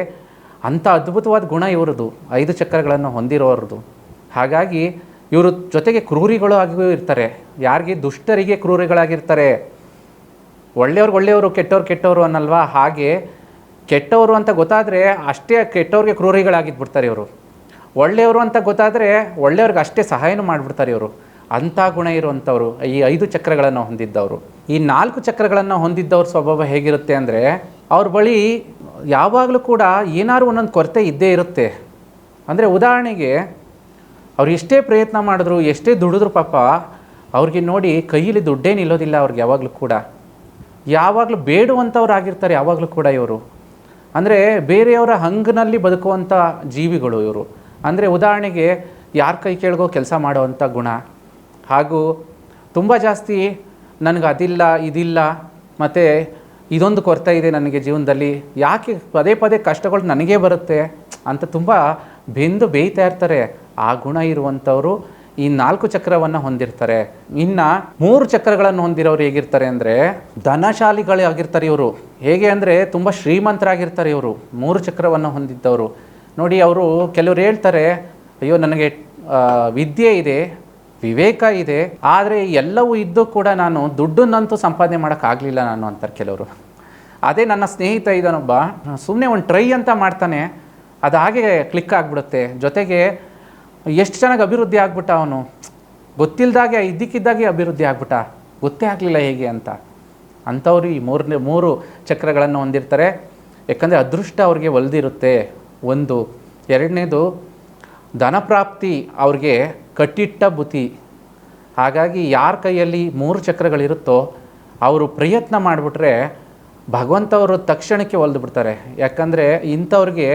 ಅಂಥ ಅದ್ಭುತವಾದ ಗುಣ ಇವರದು ಐದು ಚಕ್ರಗಳನ್ನು ಹೊಂದಿರೋರದು. ಹಾಗಾಗಿ ಇವರು ಜೊತೆಗೆ ಕ್ರೂರಿಗಳು ಆಗಿಯೂ ಇರ್ತಾರೆ. ಯಾರಿಗೆ ದುಷ್ಟರಿಗೆ ಕ್ರೂರಿಗಳಾಗಿರ್ತಾರೆ? ಒಳ್ಳೆಯವ್ರಿಗೆ ಒಳ್ಳೆಯವರು, ಕೆಟ್ಟವ್ರು ಕೆಟ್ಟವರು ಅನ್ನಲ್ವಾ? ಹಾಗೆ ಕೆಟ್ಟವರು ಅಂತ ಗೊತ್ತಾದರೆ ಅಷ್ಟೇ ಕೆಟ್ಟವ್ರಿಗೆ ಕ್ರೂರಿಗಳಾಗಿದ್ಬಿಡ್ತಾರೆ ಇವರು. ಒಳ್ಳೆಯವರು ಅಂತ ಗೊತ್ತಾದರೆ ಒಳ್ಳೆಯವ್ರಿಗೆ ಅಷ್ಟೇ ಸಹಾಯನೂ ಮಾಡಿಬಿಡ್ತಾರೆ ಇವರು. ಅಂಥ ಗುಣ ಇರುವಂಥವ್ರು, ಈ ಐದು ಚಕ್ರಗಳನ್ನು ಹೊಂದಿದ್ದವರು. ಈ ನಾಲ್ಕು ಚಕ್ರಗಳನ್ನು ಹೊಂದಿದ್ದವ್ರ ಸ್ವಭಾವ ಹೇಗಿರುತ್ತೆ ಅಂದರೆ ಅವ್ರ ಬಳಿ ಯಾವಾಗಲೂ ಕೂಡ ಏನಾದ್ರು ಒಂದೊಂದು ಕೊರತೆ ಇದ್ದೇ ಇರುತ್ತೆ. ಅಂದರೆ ಉದಾಹರಣೆಗೆ ಅವ್ರು ಎಷ್ಟೇ ಪ್ರಯತ್ನ ಮಾಡಿದ್ರು, ಎಷ್ಟೇ ದುಡಿದ್ರು ಪಾಪ, ಅವ್ರಿಗೆ ನೋಡಿ ಕೈಯಲ್ಲಿ ದುಡ್ಡೇ ನಿಲ್ಲೋದಿಲ್ಲ ಅವ್ರಿಗೆ ಯಾವಾಗಲೂ ಕೂಡ. ಯಾವಾಗಲೂ ಬೇಡುವಂಥವ್ರು ಆಗಿರ್ತಾರೆ ಯಾವಾಗಲೂ ಕೂಡ ಇವರು. ಅಂದರೆ ಬೇರೆಯವರ ಹಂಗಿನಲ್ಲಿ ಬದುಕುವಂಥ ಜೀವಿಗಳು ಇವರು. ಅಂದರೆ ಉದಾಹರಣೆಗೆ ಯಾರ ಕೈ ಕೇಳಿಗೋ ಕೆಲಸ ಮಾಡುವಂಥ ಗುಣ. ಹಾಗೂ ತುಂಬ ಜಾಸ್ತಿ ನನಗೆ ಅದಿಲ್ಲ, ಇದಿಲ್ಲ, ಮತ್ತು ಇದೊಂದು ಕೊರತೆ ಇದೆ ನನಗೆ ಜೀವನದಲ್ಲಿ. ಯಾಕೆ ಪದೇ ಪದೇ ಕಷ್ಟಗಳು ನನಗೇ ಬರುತ್ತೆ ಅಂತ ತುಂಬ ಬೆಂದು ಬೇಯ್ತಾ ಇರ್ತಾರೆ. ಆ ಗುಣ ಇರುವಂಥವರು ಈ ನಾಲ್ಕು ಚಕ್ರವನ್ನು ಹೊಂದಿರ್ತಾರೆ. ಇನ್ನು ಮೂರು ಚಕ್ರಗಳನ್ನು ಹೊಂದಿರೋರು ಹೇಗಿರ್ತಾರೆ ಅಂದರೆ ಧನಶಾಲಿಗಳೇ ಆಗಿರ್ತಾರೆ ಇವರು. ಹೇಗೆ ಅಂದರೆ ತುಂಬ ಶ್ರೀಮಂತರಾಗಿರ್ತಾರೆ ಇವರು. ಮೂರು ಚಕ್ರವನ್ನು ಹೊಂದಿದ್ದವರು. ನೋಡಿ, ಅವರು ಕೆಲವರು ಹೇಳ್ತಾರೆ, ಅಯ್ಯೋ, ನನಗೆ ವಿದ್ಯೆ ಇದೆ. ವಿವೇಕ ಇದೆ, ಆದರೆ ಎಲ್ಲವೂ ಇದ್ದು ಕೂಡ ನಾನು ದುಡ್ಡನ್ನಂತೂ ಸಂಪಾದನೆ ಮಾಡೋಕ್ಕಾಗಲಿಲ್ಲ ನಾನು ಅಂತಾರೆ ಕೆಲವರು. ಅದೇ ನನ್ನ ಸ್ನೇಹಿತ ಇದ್ದಾನೊಬ್ಬ ಸುಮ್ಮನೆ ಒಂದು ಟ್ರೈ ಅಂತ ಮಾಡ್ತಾನೆ, ಅದು ಹಾಗೆ ಕ್ಲಿಕ್ ಆಗಿಬಿಡುತ್ತೆ. ಜೊತೆಗೆ ಎಷ್ಟು ಚೆನ್ನಾಗಿ ಅಭಿವೃದ್ಧಿ ಆಗ್ಬಿಟ್ಟ ಅವನು? ಗೊತ್ತಿಲ್ಲದಾಗೆ ಇದ್ದಕ್ಕಿದ್ದಾಗೆ ಅಭಿವೃದ್ಧಿ ಆಗ್ಬಿಟ್ಟ. ಗೊತ್ತೇ ಆಗಲಿಲ್ಲ ಹೇಗೆ ಅಂತ. ಅಂಥವ್ರು ಈ ಮೂರನೇ, ಮೂರು ಚಕ್ರಗಳನ್ನು ಹೊಂದಿರ್ತಾರೆ. ಯಾಕಂದರೆ ಅದೃಷ್ಟ ಅವ್ರಿಗೆ ಒಲ್ದಿರುತ್ತೆ. ಒಂದು, ಎರಡನೇದು ಧನಪ್ರಾಪ್ತಿ ಅವ್ರಿಗೆ ಕಟ್ಟಿಟ್ಟ ಬುತಿ ಹಾಗಾಗಿ ಯಾರ ಕೈಯಲ್ಲಿ ಮೂರು ಚಕ್ರಗಳಿರುತ್ತೋ ಅವರು ಪ್ರಯತ್ನ ಮಾಡಿಬಿಟ್ರೆ ಭಗವಂತವರು ತಕ್ಷಣಕ್ಕೆ ಒಲ್ದು ಬಿಡ್ತಾರೆ. ಯಾಕಂದರೆ ಇಂಥವ್ರಿಗೆ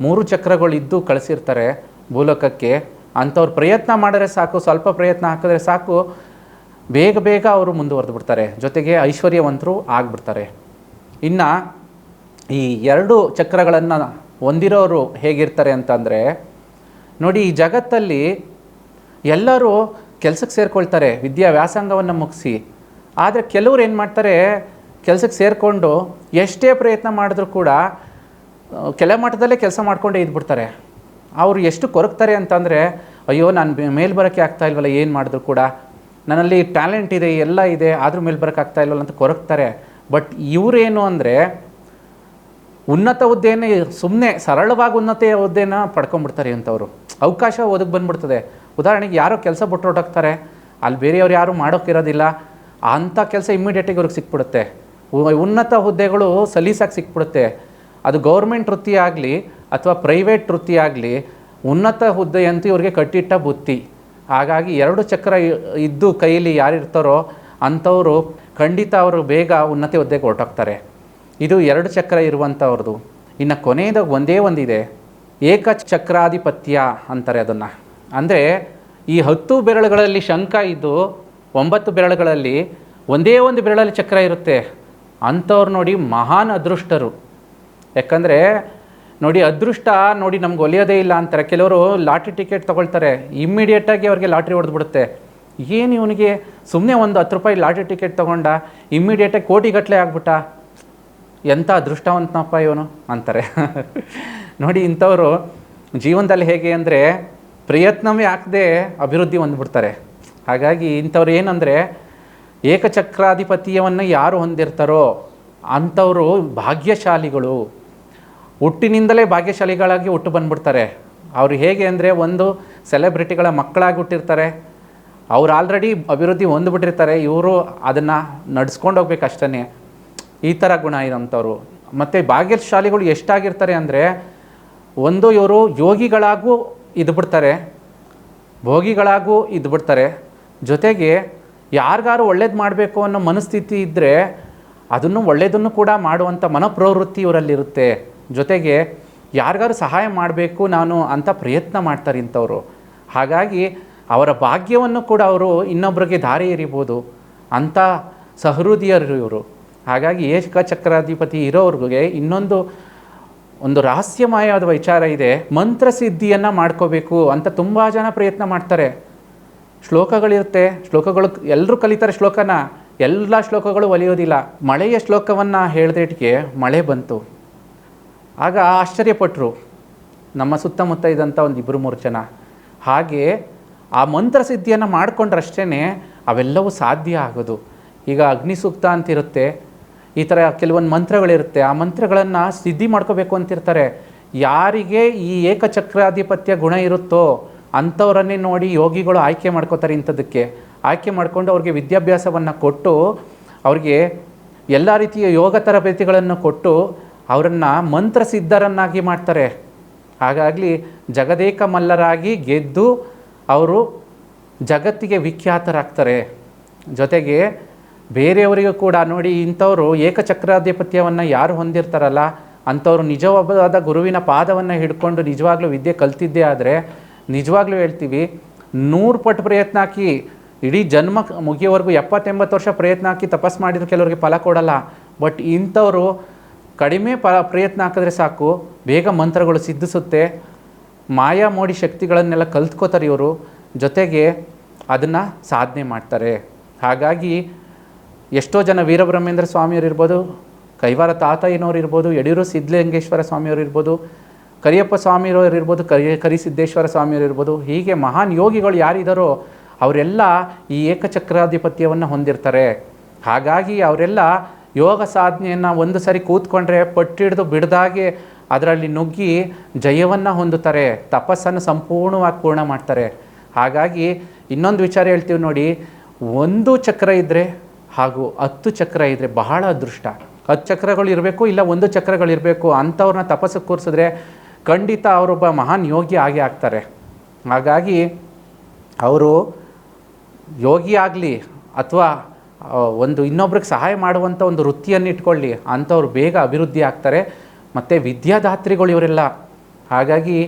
ಮೂರು ಚಕ್ರಗಳು ಇದ್ದು ಕಳಿಸಿರ್ತಾರೆ ಭೂಲೋಕಕ್ಕೆ. ಅಂಥವ್ರು ಪ್ರಯತ್ನ ಮಾಡಿದ್ರೆ ಸಾಕು, ಸ್ವಲ್ಪ ಪ್ರಯತ್ನ ಹಾಕಿದ್ರೆ ಸಾಕು, ಬೇಗ ಬೇಗ ಅವರು ಮುಂದುವರೆದು ಬಿಡ್ತಾರೆ. ಜೊತೆಗೆ ಐಶ್ವರ್ಯವಂತರು ಆಗಿಬಿಡ್ತಾರೆ. ಇನ್ನು ಈ ಎರಡು ಚಕ್ರಗಳನ್ನು ಹೊಂದಿರೋರು ಹೇಗಿರ್ತಾರೆ ಅಂತಂದರೆ, ನೋಡಿ ಈ ಜಗತ್ತಲ್ಲಿ ಎಲ್ಲರೂ ಕೆಲಸಕ್ಕೆ ಸೇರಿಕೊಳ್ತಾರೆ, ವಿದ್ಯಾ ವ್ಯಾಸಂಗವನ್ನು ಮುಗಿಸಿ. ಆದರೆ ಕೆಲವ್ರು ಏನು ಮಾಡ್ತಾರೆ, ಕೆಲಸಕ್ಕೆ ಸೇರಿಕೊಂಡು ಎಷ್ಟೇ ಪ್ರಯತ್ನ ಮಾಡಿದ್ರೂ ಕೂಡ ಕೆಲ ಮಟ್ಟದಲ್ಲೇ ಕೆಲಸ ಮಾಡ್ಕೊಂಡೇ ಇದ್ಬಿಡ್ತಾರೆ. ಅವರು ಎಷ್ಟು ಕೊರಗ್ತಾರೆ ಅಂತಂದರೆ, ಅಯ್ಯೋ, ನಾನು ಮೇಲ್ ಬರೋಕ್ಕೆ ಆಗ್ತಾ ಇಲ್ವಲ್ಲ, ಏನು ಮಾಡಿದ್ರು ಕೂಡ. ನನ್ನಲ್ಲಿ ಟ್ಯಾಲೆಂಟ್ ಇದೆ, ಎಲ್ಲ ಇದೆ, ಆದರೂ ಮೇಲೆ ಬರೋಕ್ಕೆ ಆಗ್ತಾ ಇಲ್ವಲ್ಲ ಅಂತ ಕೊರಗ್ತಾರೆ. ಬಟ್ ಇವರೇನು ಅಂದರೆ, ಉನ್ನತ ಹುದ್ದೆಯನ್ನು ಸುಮ್ಮನೆ ಸರಳವಾಗಿ ಉನ್ನತ ಹುದ್ದೆನ ಪಡ್ಕೊಂಡ್ಬಿಡ್ತಾರೆ ಅಂಥವ್ರು ಅವಕಾಶ ಒದಗಿ ಬಂದ್ಬಿಡ್ತದೆ. ಉದಾಹರಣೆಗೆ ಯಾರೋ ಕೆಲಸ ಬಿಟ್ಟು ಹೊರಟೋಗ್ತಾರೆ ಅಲ್ಲಿ ಬೇರೆಯವ್ರು ಯಾರು ಮಾಡೋಕ್ಕಿರೋದಿಲ್ಲ, ಅಂಥ ಕೆಲಸ ಇಮ್ಮಿಡಿಯೇಟಾಗಿ ಅವ್ರಿಗೆ ಸಿಕ್ಬಿಡುತ್ತೆ. ಉನ್ನತ ಹುದ್ದೆಗಳು ಸಲೀಸಾಗಿ ಸಿಕ್ಬಿಡುತ್ತೆ. ಅದು ಗೌರ್ಮೆಂಟ್ ವೃತ್ತಿ ಆಗಲಿ ಅಥವಾ ಪ್ರೈವೇಟ್ ವೃತ್ತಿ ಆಗಲಿ, ಉನ್ನತ ಹುದ್ದೆ ಇವರಿಗೆ ಇವ್ರಿಗೆ ಕಟ್ಟಿಟ್ಟ ಬುತ್ತಿ. ಹಾಗಾಗಿ ಎರಡು ಚಕ್ರ ಇದ್ದು ಕೈಯಲ್ಲಿ ಯಾರಿರ್ತಾರೋ ಅಂಥವರು ಖಂಡಿತ ಅವರು ಬೇಗ ಉನ್ನತ ಹುದ್ದೆಗೆ ಹೊರಟೋಗ್ತಾರೆ. ಇದು ಎರಡು ಚಕ್ರ ಇರುವಂಥವ್ರದ್ದು. ಇನ್ನು ಕೊನೆಯದಾಗ ಒಂದೇ ಒಂದಿದೆ. ಏಕಚಕ್ರಾಧಿಪತ್ಯ ಅಂತಾರೆ ಅದನ್ನು. ಅಂದರೆ ಈ ಹತ್ತು ಬೆರಳುಗಳಲ್ಲಿ ಶಂಕ ಇದ್ದು ಒಂಬತ್ತು ಬೆರಳುಗಳಲ್ಲಿ ಒಂದೇ ಒಂದು ಬೆರಳಲ್ಲಿ ಚಕ್ರ ಇರುತ್ತೆ. ಅಂಥವ್ರು ನೋಡಿ ಮಹಾನ್ ಅದೃಷ್ಟರು. ಯಾಕಂದರೆ ನೋಡಿ ಅದೃಷ್ಟ ನೋಡಿ ನಮ್ಗೆ ಒಲಿಯೋದೇ ಇಲ್ಲ ಅಂತಾರೆ. ಕೆಲವರು ಲಾಟ್ರಿ ಟಿಕೆಟ್ ತೊಗೊಳ್ತಾರೆ. ಇಮ್ಮಿಡಿಯೇಟಾಗಿ ಅವ್ರಿಗೆ ಲಾಟ್ರಿ ಹೊಡೆದ್ಬಿಡುತ್ತೆ. ಏನು ಇವನಿಗೆ? ಸುಮ್ಮನೆ ಒಂದು ಹತ್ತು ರೂಪಾಯಿ ಲಾಟ್ರಿ ಟಿಕೆಟ್ ತೊಗೊಂಡ ಇಮ್ಮಿಡಿಯೇಟಾಗಿ ಕೋಟಿಗಟ್ಟಲೆ ಆಗ್ಬಿಟ್ಟ. ಎಂಥ ಅದೃಷ್ಟವಂತನಪ್ಪ ಇವನು? ಅಂತಾರೆ. *laughs* ನೋಡಿ ಇಂಥವರು ಜೀವನದಲ್ಲಿ ಹೇಗೆ ಅಂದರೆ ಪ್ರಯತ್ನವೇ ಹಾಕದೆ ಅಭಿವೃದ್ಧಿ ಹೊಂದ್ಬಿಡ್ತಾರೆ. ಹಾಗಾಗಿ ಇಂಥವ್ರು ಏನಂದರೆ ಏಕಚಕ್ರಾಧಿಪತಿಯವನ್ನು ಯಾರು ಹೊಂದಿರ್ತಾರೋ ಅಂಥವರು ಭಾಗ್ಯಶಾಲಿಗಳು. ಹುಟ್ಟಿನಿಂದಲೇ ಭಾಗ್ಯಶಾಲಿಗಳಾಗಿ ಹುಟ್ಟು ಬಂದ್ಬಿಡ್ತಾರೆ. ಅವರು ಹೇಗೆ ಅಂದರೆ ಒಂದು ಸೆಲೆಬ್ರಿಟಿಗಳ ಮಕ್ಕಳಾಗಿ ಹುಟ್ಟಿರ್ತಾರೆ. ಅವ್ರು ಆಲ್ರೆಡಿ ಅಭಿವೃದ್ಧಿ ಹೊಂದ್ಬಿಟ್ಟಿರ್ತಾರೆ. ಇವರು ಅದನ್ನು ನಡ್ಸ್ಕೊಂಡು ಹೋಗ್ಬೇಕು ಅಷ್ಟೇ ಈ ಥರ ಗುಣ ಇರೋಂಥವ್ರು. ಮತ್ತು ಭಾಗ್ಯಶಾಲಿಗಳು ಎಷ್ಟಾಗಿರ್ತಾರೆ ಅಂದರೆ ಒಂದು ಇವರು ಯೋಗಿಗಳಾಗೂ ಇದ್ಬಿಡ್ತಾರೆ ಭೋಗಿಗಳಾಗೂ ಇದ್ಬಿಡ್ತಾರೆ ಜೊತೆಗೆ ಯಾರಿಗಾರು ಒಳ್ಳೇದು ಮಾಡಬೇಕು ಅನ್ನೋ ಮನಸ್ಥಿತಿ ಇದ್ದರೆ ಅದನ್ನು ಒಳ್ಳೆಯದನ್ನು ಕೂಡ ಮಾಡುವಂಥ ಮನಪ್ರವೃತ್ತಿ ಇವರಲ್ಲಿರುತ್ತೆ. ಜೊತೆಗೆ ಯಾರಿಗಾರು ಸಹಾಯ ಮಾಡಬೇಕು ನಾನು ಅಂತ ಪ್ರಯತ್ನ ಮಾಡ್ತಾರೆ ಇಂಥವರು. ಹಾಗಾಗಿ ಅವರ ಭಾಗ್ಯವನ್ನು ಕೂಡ ಅವರು ಇನ್ನೊಬ್ಬರಿಗೆ ದಾರಿ ಎರಿಬೋದು ಅಂಥ ಸಹೃದಯರು ಇವರು. ಹಾಗಾಗಿ ಏಕಚಕ್ರಾಧಿಪತಿ ಇರೋವ್ರಿಗೆ ಇನ್ನೊಂದು ಒಂದು ರಹಸ್ಯಮಯವಾದ ವಿಚಾರ ಇದೆ. ಮಂತ್ರಸಿದ್ಧಿಯನ್ನು ಮಾಡ್ಕೋಬೇಕು ಅಂತ ತುಂಬ ಜನ ಪ್ರಯತ್ನ ಮಾಡ್ತಾರೆ. ಶ್ಲೋಕಗಳಿರುತ್ತೆ. ಶ್ಲೋಕಗಳು ಎಲ್ಲರೂ ಕಲಿತಾರೆ ಶ್ಲೋಕನ. ಎಲ್ಲ ಶ್ಲೋಕಗಳು ಒಲಿಯೋದಿಲ್ಲ. ಮಳೆಯ ಶ್ಲೋಕವನ್ನು ಹೇಳಿದೆಟ್ಗೆ ಮಳೆ ಬಂತು. ಆಗ ಆಶ್ಚರ್ಯಪಟ್ಟರು ನಮ್ಮ ಸುತ್ತಮುತ್ತ ಇದ್ದಂಥ ಒಂದು ಇಬ್ಬರು ಮೂರು ಜನ. ಹಾಗೆ ಆ ಮಂತ್ರಸಿದ್ಧಿಯನ್ನು ಮಾಡಿಕೊಂಡ್ರಷ್ಟೇ ಅವೆಲ್ಲವೂ ಸಾಧ್ಯ ಆಗೋದು. ಈಗ ಅಗ್ನಿಸೂಕ್ತ ಅಂತಿರುತ್ತೆ. ಈ ಥರ ಕೆಲವೊಂದು ಮಂತ್ರಗಳಿರುತ್ತೆ. ಆ ಮಂತ್ರಗಳನ್ನು ಸಿದ್ಧಿ ಮಾಡ್ಕೋಬೇಕು ಅಂತಿರ್ತಾರೆ. ಯಾರಿಗೆ ಈ ಏಕಚಕ್ರಾಧಿಪತ್ಯ ಗುಣ ಇರುತ್ತೋ ಅಂಥವರನ್ನೇ ನೋಡಿ ಯೋಗಿಗಳು ಆಯ್ಕೆ ಮಾಡ್ಕೋತಾರೆ ಇಂಥದ್ದಕ್ಕೆ. ಆಯ್ಕೆ ಮಾಡಿಕೊಂಡು ಅವ್ರಿಗೆ ವಿದ್ಯಾಭ್ಯಾಸವನ್ನು ಕೊಟ್ಟು ಅವ್ರಿಗೆ ಎಲ್ಲ ರೀತಿಯ ಯೋಗ ತರಬೇತಿಗಳನ್ನು ಕೊಟ್ಟು ಅವರನ್ನು ಮಂತ್ರಸಿದ್ಧರನ್ನಾಗಿ ಮಾಡ್ತಾರೆ. ಹಾಗಾಗಲಿ ಜಗದೇಕ ಮಲ್ಲರಾಗಿ ಗೆದ್ದು ಅವರು ಜಗತ್ತಿಗೆ ವಿಖ್ಯಾತರಾಗ್ತಾರೆ. ಜೊತೆಗೆ ಬೇರೆಯವರಿಗೂ ಕೂಡ ನೋಡಿ ಇಂಥವರು ಏಕಚಕ್ರಾಧಿಪತ್ಯವನ್ನು ಯಾರು ಹೊಂದಿರ್ತಾರಲ್ಲ, ಅಂಥವ್ರು ನಿಜವಾದ ಗುರುವಿನ ಪಾದವನ್ನು ಹಿಡ್ಕೊಂಡು ನಿಜವಾಗ್ಲೂ ವಿದ್ಯೆ ಕಲ್ತಿದ್ದೇ ಆದರೆ, ನಿಜವಾಗ್ಲೂ ಹೇಳ್ತೀವಿ, ನೂರು ಪಟ್ಟು ಪ್ರಯತ್ನ ಹಾಕಿ, ಇಡೀ ಜನ್ಮ ಮುಗಿಯೋವರೆಗೂ ಎಪ್ಪತ್ತೆಂಬತ್ತು ವರ್ಷ ಪ್ರಯತ್ನ ಹಾಕಿ ತಪಸ್ ಮಾಡಿದ್ರು ಕೆಲವರಿಗೆ ಫಲ ಕೊಡಲ್ಲ, ಬಟ್ ಇಂಥವರು ಕಡಿಮೆ ಪ, ಪ್ರಯತ್ನ ಹಾಕಿದ್ರೆ ಸಾಕು, ಬೇಗ ಮಂತ್ರಗಳು ಸಿದ್ಧಿಸುತ್ತೆ, ಮಾಯಾ ಮೋಡಿ ಶಕ್ತಿಗಳನ್ನೆಲ್ಲ ಕಲ್ತ್ಕೋತಾರೆ ಇವರು, ಜೊತೆಗೆ ಅದನ್ನು ಸಾಧನೆ ಮಾಡ್ತಾರೆ. ಹಾಗಾಗಿ ಎಷ್ಟೋ ಜನ ವೀರಬ್ರಹ್ಮೇಂದ್ರ ಸ್ವಾಮಿಯವರು ಇರ್ಬೋದು, ಕೈವಾರ ತಾತಯ್ಯನವ್ರು ಇರ್ಬೋದು, ಯಡಿಯೂರು ಸಿದ್ಧಲಿಂಗೇಶ್ವರ ಸ್ವಾಮಿಯವರು ಇರ್ಬೋದು, ಕರಿಯಪ್ಪ ಸ್ವಾಮಿಯವರು ಇರ್ಬೋದು, ಕರಿ, ಕರಿಸಿದ್ದೇಶ್ವರ ಸ್ವಾಮಿಯವರು ಇರ್ಬೋದು, ಹೀಗೆ ಮಹಾನ್ ಯೋಗಿಗಳು ಯಾರಿದ್ದಾರೋ ಅವರೆಲ್ಲ ಈ ಏಕಚಕ್ರಾಧಿಪತ್ಯವನ್ನು ಹೊಂದಿರ್ತಾರೆ. ಹಾಗಾಗಿ ಅವರೆಲ್ಲ ಯೋಗ ಸಾಧನೆಯನ್ನು ಒಂದು ಸಾರಿ ಕೂತ್ಕೊಂಡ್ರೆ ಪಟ್ಟಿಡಿದು ಬಿಡ್ದಾಗೆ ಅದರಲ್ಲಿ ನುಗ್ಗಿ ಜಯವನ್ನು ಹೊಂದುತ್ತಾರೆ, ತಪಸ್ಸನ್ನು ಸಂಪೂರ್ಣವಾಗಿ ಪೂರ್ಣ ಮಾಡ್ತಾರೆ. ಹಾಗಾಗಿ ಇನ್ನೊಂದು ವಿಚಾರ ಹೇಳ್ತೀವಿ ನೋಡಿ, ಒಂದು ಚಕ್ರ ಇದ್ದರೆ ಹಾಗೂ ಹತ್ತು ಚಕ್ರ ಇದ್ದರೆ ಬಹಳ ಅದೃಷ್ಟ. ಹತ್ತು ಚಕ್ರಗಳು ಇರಬೇಕು ಇಲ್ಲ ಒಂದು ಚಕ್ರಗಳು ಇರಬೇಕು, ಅಂಥವ್ರನ್ನ ತಪಸ್ಸು ಕೂರಿಸಿದ್ರೆ ಖಂಡಿತ ಅವರೊಬ್ಬ ಮಹಾನ್ ಯೋಗಿ ಆಗೇ ಆಗ್ತಾರೆ. ಹಾಗಾಗಿ ಅವರು ಯೋಗಿ ಆಗಲಿ ಅಥವಾ ಒಂದು ಇನ್ನೊಬ್ರಿಗೆ ಸಹಾಯ ಮಾಡುವಂಥ ಒಂದು ವೃತ್ತಿಯನ್ನು ಇಟ್ಕೊಳ್ಳಿ, ಅಂಥವ್ರು ಬೇಗ ಅಭಿವೃದ್ಧಿ ಆಗ್ತಾರೆ. ಮತ್ತು ವಿದ್ಯಾದಾತ್ರಿಗಳು ಇವರೆಲ್ಲ, ಹಾಗಾಗಿ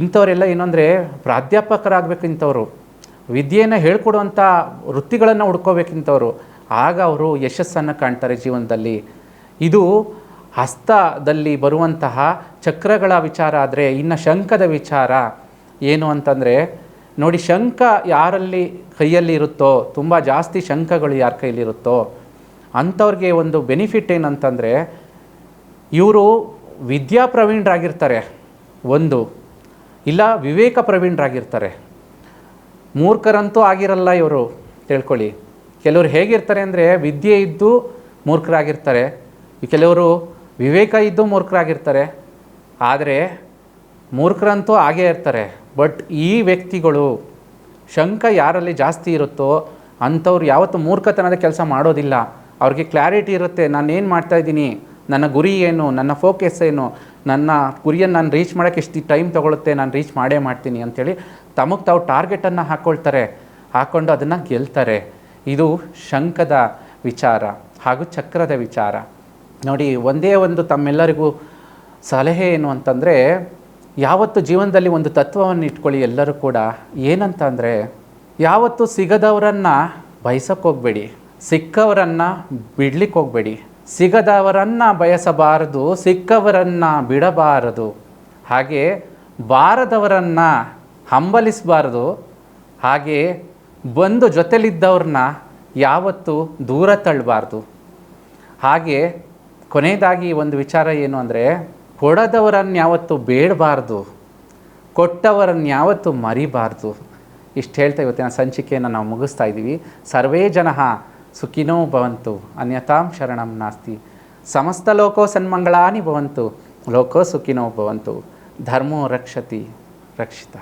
ಇಂಥವರೆಲ್ಲ ಏನಂದರೆ ಪ್ರಾಧ್ಯಾಪಕರಾಗಬೇಕು ಇಂಥವ್ರು. ವಿದ್ಯೆಯನ್ನು ಹೇಳ್ಕೊಡುವಂಥ ವೃತ್ತಿಗಳನ್ನು ಹುಡ್ಕೋಬೇಕು ಇಂಥವ್ರು. ಆಗ ಅವರು ಯಶಸ್ಸನ್ನು ಕಾಣ್ತಾರೆ ಜೀವನದಲ್ಲಿ. ಇದು ಹಸ್ತದಲ್ಲಿ ಬರುವಂತಹ ಚಕ್ರಗಳ ವಿಚಾರ ಆದರೆ ಇನ್ನು ಶಂಖದ ವಿಚಾರ ಏನು ಅಂತಂದರೆ, ನೋಡಿ ಶಂಖ ಯಾರಲ್ಲಿ ಕೈಯಲ್ಲಿ ಇರುತ್ತೋ, ತುಂಬ ಜಾಸ್ತಿ ಶಂಖಗಳು ಯಾರ ಕೈಯಲ್ಲಿರುತ್ತೋ ಅಂಥವ್ರಿಗೆ ಒಂದು ಬೆನಿಫಿಟ್ ಏನಂತಂದರೆ, ಇವರು ವಿದ್ಯಾ ಪ್ರವೀಣರಾಗಿರ್ತಾರೆ, ಒಂದು. ಇಲ್ಲ, ವಿವೇಕ ಪ್ರವೀಣರಾಗಿರ್ತಾರೆ. ಮೂರ್ಖರಂತೂ ಆಗಿರಲ್ಲ ಇವರು, ತಿಳ್ಕೊಳ್ಳಿ. ಕೆಲವರು ಹೇಗಿರ್ತಾರೆ ಅಂದರೆ ವಿದ್ಯೆ ಇದ್ದು ಮೂರ್ಖರಾಗಿರ್ತಾರೆ. ಕೆಲವರು ವಿವೇಕ ಇದ್ದು ಮೂರ್ಖರಾಗಿರ್ತಾರೆ. ಆದರೆ ಮೂರ್ಖರಂತೂ ಆಗೇ ಇರ್ತಾರೆ. ಬಟ್ ಈ ವ್ಯಕ್ತಿಗಳು ಶಂಕ ಯಾರಲ್ಲಿ ಜಾಸ್ತಿ ಇರುತ್ತೋ ಅಂಥವ್ರು ಯಾವತ್ತೂ ಮೂರ್ಖತನದ ಕೆಲಸ ಮಾಡೋದಿಲ್ಲ. ಅವ್ರಿಗೆ ಕ್ಲಾರಿಟಿ ಇರುತ್ತೆ. ನಾನು ಏನು ಮಾಡ್ತಾಯಿದ್ದೀನಿ ನನ್ನ ಗುರಿ ಏನು? ನನ್ನ ಫೋಕಸ್ ಏನು? ನನ್ನ ಗುರಿಯನ್ನು ನಾನು ರೀಚ್ ಮಾಡೋಕ್ಕೆ ಎಷ್ಟು ಟೈಮ್ ತೊಗೊಳುತ್ತೆ? ನಾನು ರೀಚ್ ಮಾಡೇ ಮಾಡ್ತೀನಿ ಅಂಥೇಳಿ ತಮಗೆ ತಾವು ಟಾರ್ಗೆಟನ್ನು ಹಾಕ್ಕೊಳ್ತಾರೆ ಹಾಕ್ಕೊಂಡು ಅದನ್ನು ಗೆಲ್ತಾರೆ. ಇದು ಶಂಕದ ವಿಚಾರ ಹಾಗೂ ಚಕ್ರದ ವಿಚಾರ. ನೋಡಿ, ಒಂದೇ ಒಂದು ತಮ್ಮೆಲ್ಲರಿಗೂ ಸಲಹೆ ಏನು ಅಂತಂದರೆ, ಯಾವತ್ತು ಜೀವನದಲ್ಲಿ ಒಂದು ತತ್ವವನ್ನು ಇಟ್ಕೊಳ್ಳಿ ಎಲ್ಲರೂ ಕೂಡ ಏನಂತ ಅಂದರೆ ಯಾವತ್ತು ಸಿಗದವರನ್ನು ಬಯಸಕ್ಕೆ ಹೋಗಬೇಡಿ, ಸಿಕ್ಕವರನ್ನು ಬಿಡ್ಲಿಕ್ಕೆ ಹೋಗಬೇಡಿ, ಸಿಗದವರನ್ನು ಬಯಸಬಾರದು, ಸಿಕ್ಕವರನ್ನು ಬಿಡಬಾರದು, ಹಾಗೆ ಬಾರದವರನ್ನು ಹಂಬಲಿಸಬಾರದು, ಹಾಗೆ ಬಂದು ಜೊತೆಲಿದ್ದವ್ರನ್ನ ಯಾವತ್ತೂ ದೂರ ತಳ್ಳಬಾರ್ದು. ಹಾಗೆ ಕೊನೆಯದಾಗಿ ಒಂದು ವಿಚಾರ ಏನು ಅಂದರೆ, ಕೊಡದವರನ್ನು ಯಾವತ್ತೂ ಬೇಡಬಾರ್ದು, ಕೊಟ್ಟವರನ್ನು ಯಾವತ್ತೂ ಮರಿಬಾರ್ದು. ಇಷ್ಟು ಹೇಳ್ತಾ ಇವತ್ತಿನ ಸಂಚಿಕೆಯನ್ನು ನಾವು ಮುಗಿಸ್ತಾ ಇದ್ದೀವಿ. ಸರ್ವೇ ಜನ ಸುಖಿನೋ ಭವಂತು ಅನ್ಯತಾಂ ಶರಣಂ ನಾಸ್ತಿ. ಸಮಸ್ತ ಲೋಕೋ ಸನ್ಮಂಗಳಾನಿ ಭವಂತು, ಲೋಕೋ ಸುಖಿನೋ ಭವಂತು. ಧರ್ಮೋ ರಕ್ಷತಿ, ರಕ್ಷಿತ.